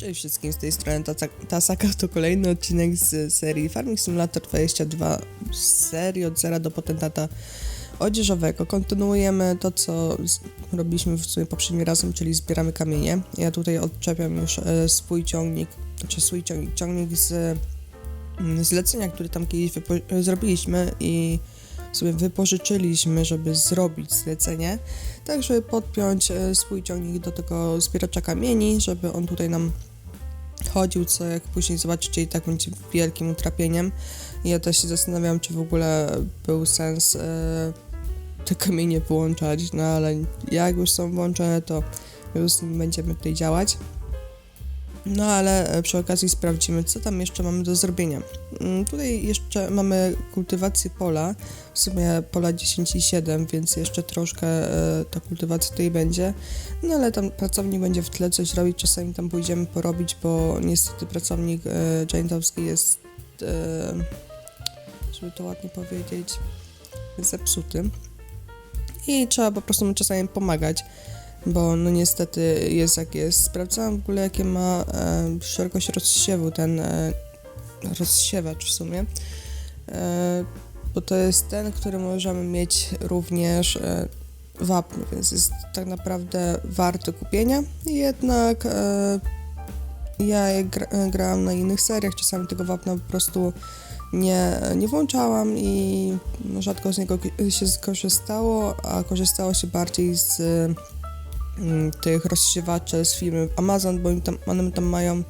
Cześć wszystkim, z tej strony Tasa- Tasaka, to kolejny odcinek z serii Farming Simulator 22 z serii od zera do potentata odzieżowego. Kontynuujemy to, co robiliśmy w sumie poprzednim razem, czyli zbieramy kamienie. Ja tutaj odczepiam już e, swój ciągnik, znaczy swój ciągnik, ciągnik z mm, zlecenia, który tam kiedyś zrobiliśmy i sobie wypożyczyliśmy, żeby zrobić zlecenie, tak żeby podpiąć e, swój ciągnik do tego zbieracza kamieni, żeby on tutaj nam chodził, co jak później zobaczycie i tak będzie wielkim utrapieniem. I ja też się zastanawiam, czy w ogóle był sens e, te kamienie połączać, no ale jak już są włączone, to już z będziemy tutaj działać. No ale e, przy okazji sprawdzimy, co tam jeszcze mamy do zrobienia. Mm, Tutaj jeszcze mamy kultywację pola, w sumie pola 10 i 7, więc jeszcze troszkę e, ta kultywacja tutaj będzie. No ale tam pracownik będzie w tle coś robić, czasami tam pójdziemy porobić, bo niestety pracownik giantowski jest, e, żeby to ładnie powiedzieć, zepsuty. I trzeba po prostu mu czasami pomagać, bo no niestety jest jak jest. Sprawdzałam w ogóle jakie ma e, szerokość rozsiewu ten e, rozsiewacz w sumie. E, bo to jest ten, który możemy mieć również e, więc jest tak naprawdę warty kupienia. Jednak e, ja jak gra, e, grałam na innych seriach, czasami tego wapna po prostu nie, nie włączałam i rzadko z niego się skorzystało, a korzystało się bardziej z tych rozsiewaczy z firmy Amazon, bo oni tam, one tam mają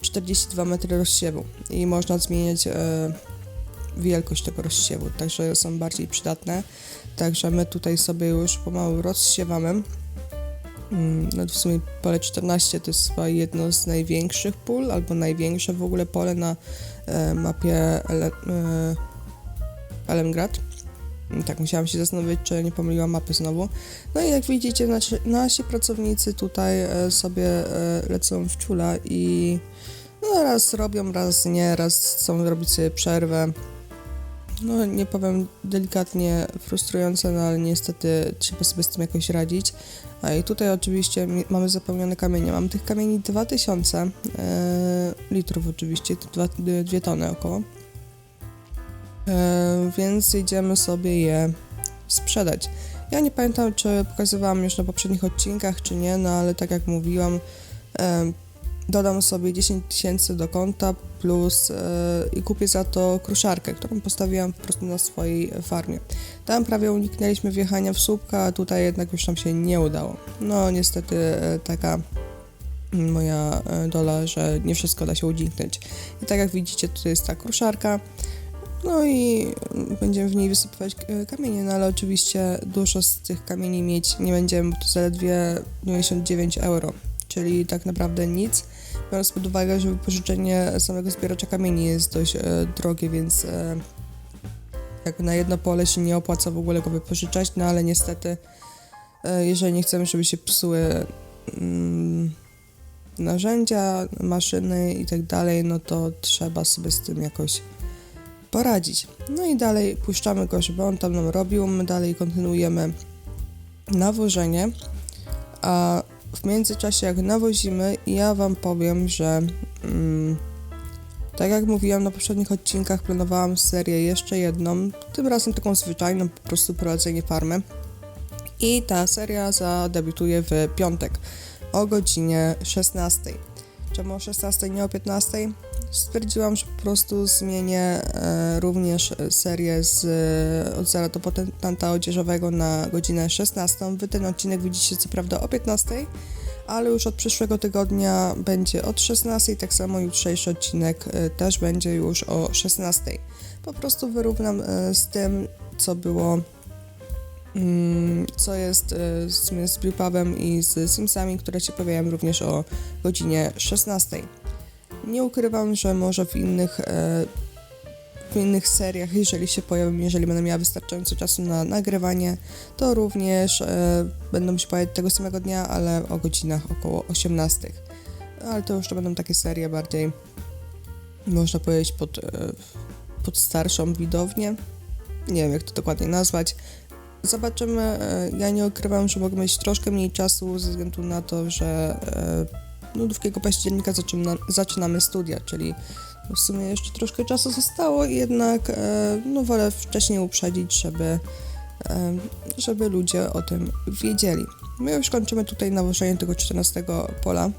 42 metry rozsiewu i można zmieniać e, wielkość tego rozsiewu, także są bardziej przydatne. Także my tutaj sobie już pomału rozsiewamy. Mm, No w sumie pole 14 to jest chyba jedno z największych pól, albo największe w ogóle pole na e, mapie Ele, e. Tak, musiałam się zastanowić, czy nie pomyliłam mapy znowu. No i jak widzicie, nasi, nasi pracownicy tutaj e, sobie e, lecą w czula i no, raz robią, raz nie, raz chcą robić sobie przerwę. No nie powiem delikatnie frustrujące, no ale niestety trzeba sobie z tym jakoś radzić. A i tutaj oczywiście mamy zapełnione kamienie. Mam tych kamieni 2000 e, litrów oczywiście, to dwa, dwie- dwie tony około. E, więc idziemy sobie je sprzedać. Ja nie pamiętam, czy pokazywałam już na poprzednich odcinkach, czy nie, no ale tak jak mówiłam, e, dodam sobie 10 tysięcy do konta plus e, i kupię za to kruszarkę, którą postawiłam po prostu na swojej farmie. Tam prawie uniknęliśmy wjechania w słupka, a tutaj jednak już nam się nie udało. No niestety taka moja dola, że nie wszystko da się uniknąć. I tak jak widzicie, tutaj jest ta kruszarka. No i będziemy w niej wysypywać e, kamienie, no ale oczywiście dużo z tych kamieni mieć nie będziemy, bo to zaledwie 99 euro, czyli tak naprawdę nic. Biorąc pod uwagę, że wypożyczenie samego zbieracza kamieni jest dość e, drogie, więc e, jak na jedno pole się nie opłaca w ogóle go wypożyczać, no ale niestety, e, jeżeli nie chcemy, żeby się psuły mm, narzędzia, maszyny i tak dalej, no to trzeba sobie z tym jakoś poradzić. No i dalej puszczamy go, żeby on tam nam robił, my dalej kontynuujemy nawożenie, a w międzyczasie jak nawozimy, ja Wam powiem, że mm, tak jak mówiłam na poprzednich odcinkach, planowałam serię jeszcze jedną, tym razem taką zwyczajną, po prostu prowadzenie farmy. I ta seria zadebiutuje w piątek o godzinie 16. Czemu o 16, nie o 15? Stwierdziłam, że po prostu zmienię e, również serię z e, od zera do potentanta odzieżowego na godzinę 16. Wy ten odcinek widzicie co prawda o 15, ale już od przyszłego tygodnia będzie od 16, tak samo jutrzejszy odcinek e, też będzie już o 16. Po prostu wyrównam z tym, co było, co jest e, z, z Brewpubem i z Simsami, które się pojawiają również o godzinie 16. Nie ukrywam, że może w innych, e, w innych seriach, jeżeli się pojawią, jeżeli będę miała wystarczająco czasu na nagrywanie, to również e, będą się pojawiać tego samego dnia, ale o godzinach około 18. Ale to już to będą takie serie bardziej, można powiedzieć, pod, pod starszą widownię. Nie wiem, jak to dokładnie nazwać. Zobaczymy. e, Ja nie ukrywam, że mogę mieć troszkę mniej czasu ze względu na to, że e, no, 2 października zaczyna, zaczynamy studia, czyli w sumie jeszcze troszkę czasu zostało, jednak e, no, wolę wcześniej uprzedzić, żeby, żeby ludzie o tym wiedzieli. My już kończymy tutaj nawożenie tego 14 pola.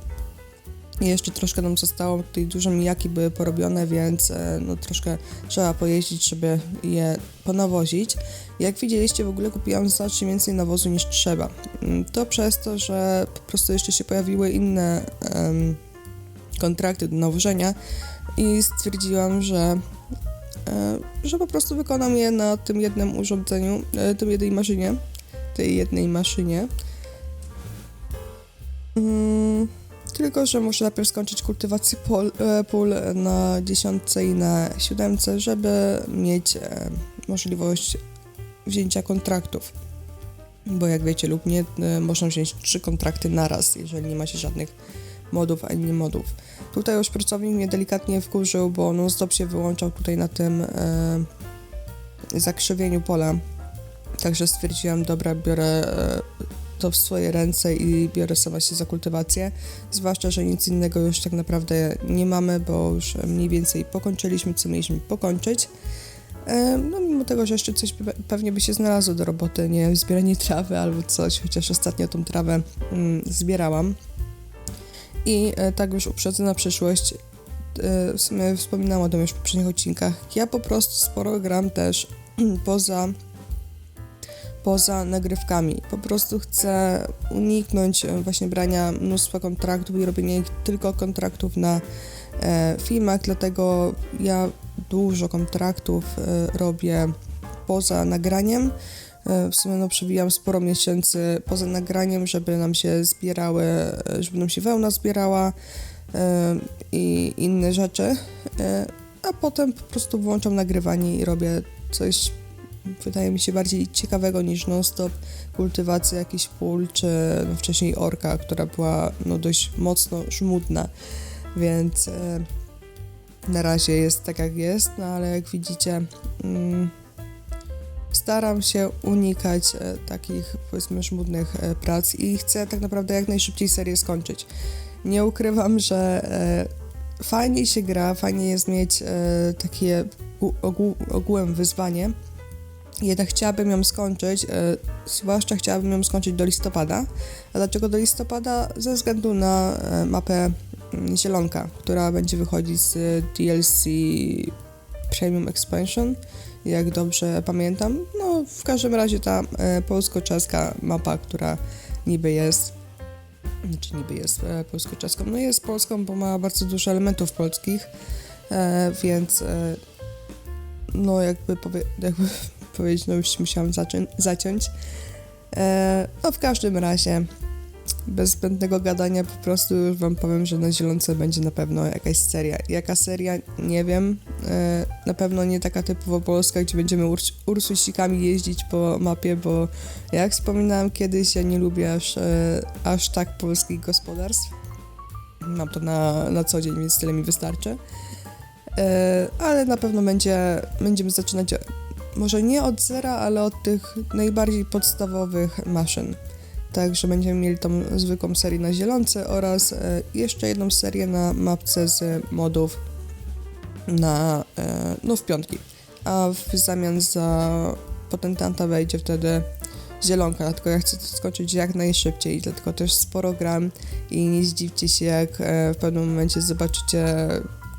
Jeszcze troszkę nam zostało, tutaj duże mijaki były porobione, więc e, no troszkę trzeba pojeździć, żeby je ponawozić. Jak widzieliście, w ogóle kupiłam znacznie więcej nawozu niż trzeba. Mm, To przez to, że po prostu jeszcze się pojawiły inne em, kontrakty do nawożenia i stwierdziłam, że, e, że po prostu wykonam je na tym jednym urządzeniu, e, tym jednej maszynie, tej jednej maszynie. Mm, tylko, że muszę najpierw skończyć kultywację pól, e, pól na dziesiątce i na siódemce, żeby mieć e, możliwość wzięcia kontraktów. Bo jak wiecie lub nie, e, można wziąć trzy kontrakty naraz, jeżeli nie ma się żadnych modów ani modów. Tutaj już pracownik mnie delikatnie wkurzył, bo non-stop się wyłączał tutaj na tym zakrzywieniu pola. Także stwierdziłam, dobra, biorę to w swoje ręce i biorę sama się za kultywację. Zwłaszcza, że nic innego już tak naprawdę nie mamy, bo już mniej więcej pokończyliśmy, co mieliśmy pokończyć. E, No mimo tego, że jeszcze coś pe- pewnie by się znalazło do roboty, nie zbieranie trawy albo coś, chociaż ostatnio tą trawę mm, zbierałam. I e, tak już uprzedzę na przyszłość, e, w sumie wspominałam o tym już w poprzednich odcinkach, ja po prostu sporo gram też poza poza nagrywkami. Po prostu chcę uniknąć e, właśnie brania mnóstwa kontraktów i robienia ich tylko kontraktów na e, filmach, dlatego ja dużo kontraktów e, robię poza nagraniem. E, w sumie no, przewijam sporo miesięcy poza nagraniem, żeby nam się zbierały, e, żeby nam się wełna zbierała e, i inne rzeczy. E, a potem po prostu włączam nagrywanie i robię coś wydaje mi się bardziej ciekawego niż non-stop kultywacja jakichś pól, czy no, wcześniej orka, która była no, dość mocno żmudna, więc e, na razie jest tak jak jest, no ale jak widzicie mm, staram się unikać e, takich powiedzmy żmudnych e, prac i chcę tak naprawdę jak najszybciej serię skończyć. Nie ukrywam, że e, fajnie się gra, fajnie jest mieć e, takie ogół, ogółem wyzwanie, jednak chciałabym ją skończyć, e, zwłaszcza chciałabym ją skończyć do listopada. A dlaczego do listopada? Ze względu na e, mapę mm, Zielonka, która będzie wychodzić z e, DLC Premium Expansion, jak dobrze pamiętam. No, w każdym razie ta polsko-czeska mapa, która niby jest, czy niby jest polsko-czeską, no jest polską, bo ma bardzo dużo elementów polskich, więc no jakby, powie, jakby powiedzieć, no już musiałam zaciąć. E, no w każdym razie, bez zbędnego gadania, po prostu już wam powiem, że na zielonce będzie na pewno jakaś seria. Jaka seria? Nie wiem. E, na pewno nie taka typowo polska, gdzie będziemy urs- ursusikami jeździć po mapie, bo jak wspominałam kiedyś, ja nie lubię aż, e, aż tak polskich gospodarstw. Mam to na, na co dzień, więc tyle mi wystarczy. E, ale na pewno będzie, będziemy zaczynać może nie od zera, ale od tych najbardziej podstawowych maszyn. Także będziemy mieli tą zwykłą serię na zielonce oraz e, jeszcze jedną serię na mapce z modów na, e, no w piątki. A w zamian za potentanta wejdzie wtedy zielonka, dlatego ja chcę to skończyć jak najszybciej, dlatego też sporo gram i nie zdziwcie się jak e, w pewnym momencie zobaczycie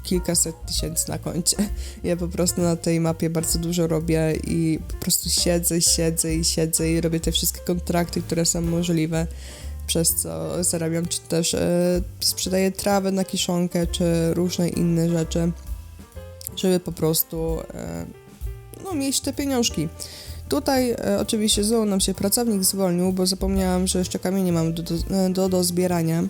kilkaset tysięcy na koncie. Ja po prostu na tej mapie bardzo dużo robię i po prostu siedzę, siedzę i siedzę i robię te wszystkie kontrakty, które są możliwe, przez co zarabiam, czy też e, sprzedaję trawę na kiszonkę, czy różne inne rzeczy, żeby po prostu e, no, mieć te pieniążki. Tutaj e, oczywiście znowu nam się pracownik zwolnił, bo zapomniałam, że jeszcze kamienie mam do, do, do, do zbierania.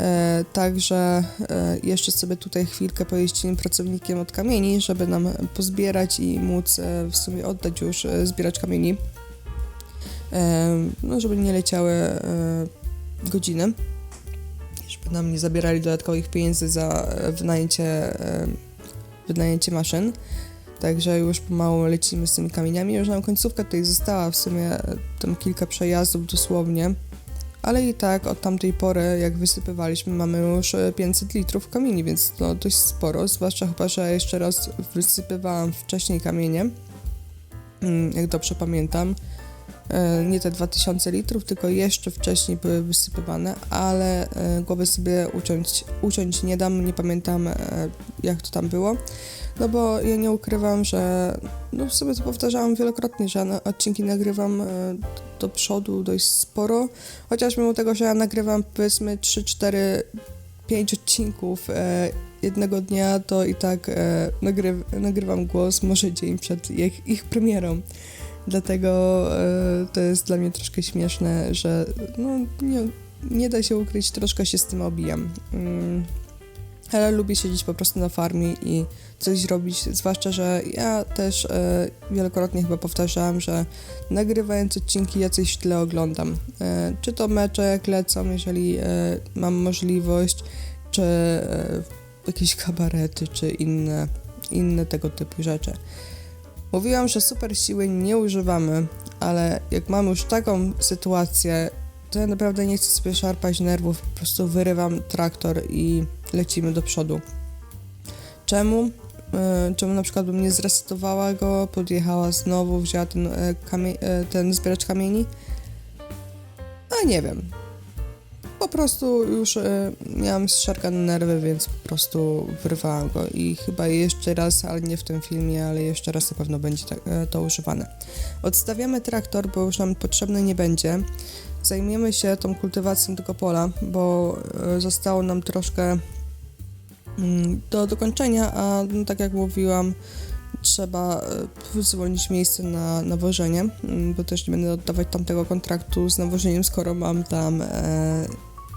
E, także e, jeszcze sobie tutaj chwilkę pojeździmy pracownikiem od kamieni, żeby nam pozbierać i móc e, w sumie oddać już zbierać kamieni. No, żeby nie leciały godziny. Żeby nam nie zabierali dodatkowych pieniędzy za wynajęcie, wynajęcie maszyn. Także już pomału lecimy z tymi kamieniami. Już nam końcówka tutaj została, w sumie tam kilka przejazdów dosłownie ale i tak od tamtej pory, jak wysypywaliśmy, mamy już e, 500 litrów kamieni, więc to dość sporo, zwłaszcza chyba, że jeszcze raz wysypywałam wcześniej kamienie, mm, jak dobrze pamiętam. E, Nie te 2000 litrów, tylko jeszcze wcześniej były wysypywane, ale e, głowy sobie uciąć, uciąć nie dam, nie pamiętam e, jak to tam było. No bo ja nie ukrywam, że no sobie to powtarzałam wielokrotnie, że na, odcinki nagrywam do przodu dość sporo, chociaż mimo tego, że ja nagrywam powiedzmy 3, 4, 5 odcinków jednego dnia, to i tak nagry, nagrywam głos może dzień przed ich, ich premierą. Dlatego e, to jest dla mnie troszkę śmieszne, że no, nie, nie da się ukryć, troszkę się z tym obijam. Mm, ale lubię siedzieć po prostu na farmie i coś robić, zwłaszcza, że ja też e, wielokrotnie chyba powtarzałam, że nagrywając odcinki ja coś w tle oglądam. E, czy to mecze jak lecą, jeżeli mam możliwość, czy jakieś kabarety, czy inne, inne tego typu rzeczy. Mówiłam, że super siły nie używamy, ale jak mam już taką sytuację, to ja naprawdę nie chcę sobie szarpać nerwów, po prostu wyrywam traktor i lecimy do przodu. Czemu? E, Czemu na przykład bym nie zresetowała go, podjechała znowu, wzięła ten, e, kamie- e, ten zbieracz kamieni? A nie wiem. Po prostu już e, miałam zszargane nerwy, więc po prostu wyrwałam go i chyba jeszcze raz, ale nie w tym filmie, ale jeszcze raz na pewno będzie tak, e, to używane. Odstawiamy traktor, bo już nam potrzebny nie będzie. Zajmiemy się tą kultywacją tego pola, bo e, zostało nam troszkę mm, do dokończenia, a no, tak jak mówiłam, trzeba e, zwolnić miejsce na nawożenie, mm, bo też nie będę oddawać tamtego kontraktu z nawożeniem, skoro mam tam e,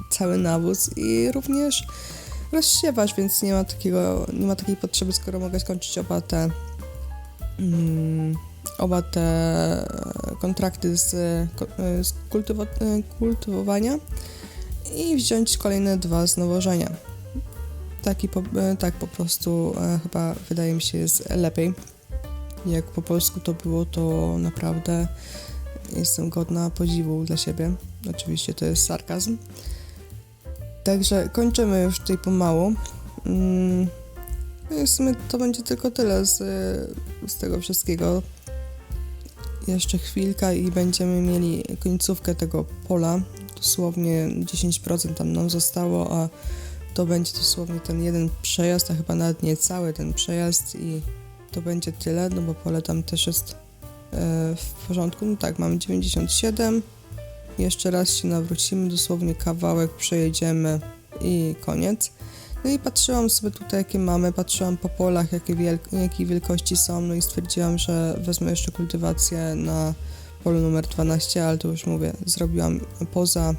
cały nawóz i również rozsiewasz, więc nie ma takiego, nie ma takiej potrzeby, skoro mogę skończyć oba te mm, oba te kontrakty z, z kultywo- kultywowania i wziąć kolejne dwa z nawożenia. Taki po, tak po prostu e, chyba wydaje mi się jest lepiej. Jak po polsku to było, to naprawdę jestem godna podziwu dla siebie. Oczywiście to jest sarkazm. Także kończymy już tutaj pomału. Mm, no i w sumie to będzie tylko tyle z, z tego wszystkiego. Jeszcze chwilka i będziemy mieli końcówkę tego pola. Dosłownie 10% tam nam zostało, a to będzie dosłownie ten jeden przejazd, a chyba nawet nie cały ten przejazd i to będzie tyle, no bo pole tam też jest e, w porządku. No tak, mamy 97. Jeszcze raz się nawrócimy, dosłownie kawałek przejedziemy i koniec. No i patrzyłam sobie tutaj, jakie mamy, patrzyłam po polach, jakie, wielk- jakie wielkości są, no i stwierdziłam, że wezmę jeszcze kultywację na polu numer 12, ale to już mówię, zrobiłam poza,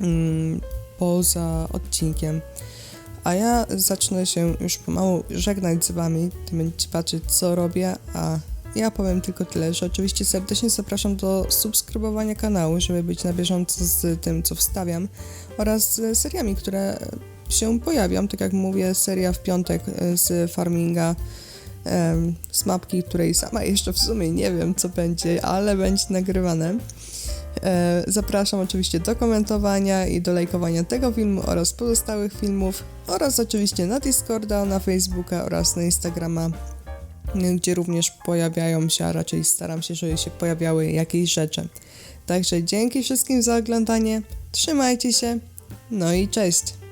mm, poza odcinkiem. A ja zacznę się już pomału żegnać z Wami, Ty będziecie patrzeć, co robię, a ja powiem tylko tyle, że oczywiście serdecznie zapraszam do subskrybowania kanału, żeby być na bieżąco z tym, co wstawiam oraz z seriami, które się pojawią. Tak jak mówię, seria w piątek e, z farminga z mapki, której sama jeszcze w sumie nie wiem, co będzie, ale będzie nagrywane. E, Zapraszam oczywiście do komentowania i do lajkowania tego filmu oraz pozostałych filmów oraz oczywiście na Discorda, na Facebooka oraz na Instagrama, gdzie również pojawiają się, a raczej staram się, żeby się pojawiały jakieś rzeczy. Także dzięki wszystkim za oglądanie, trzymajcie się, no i cześć!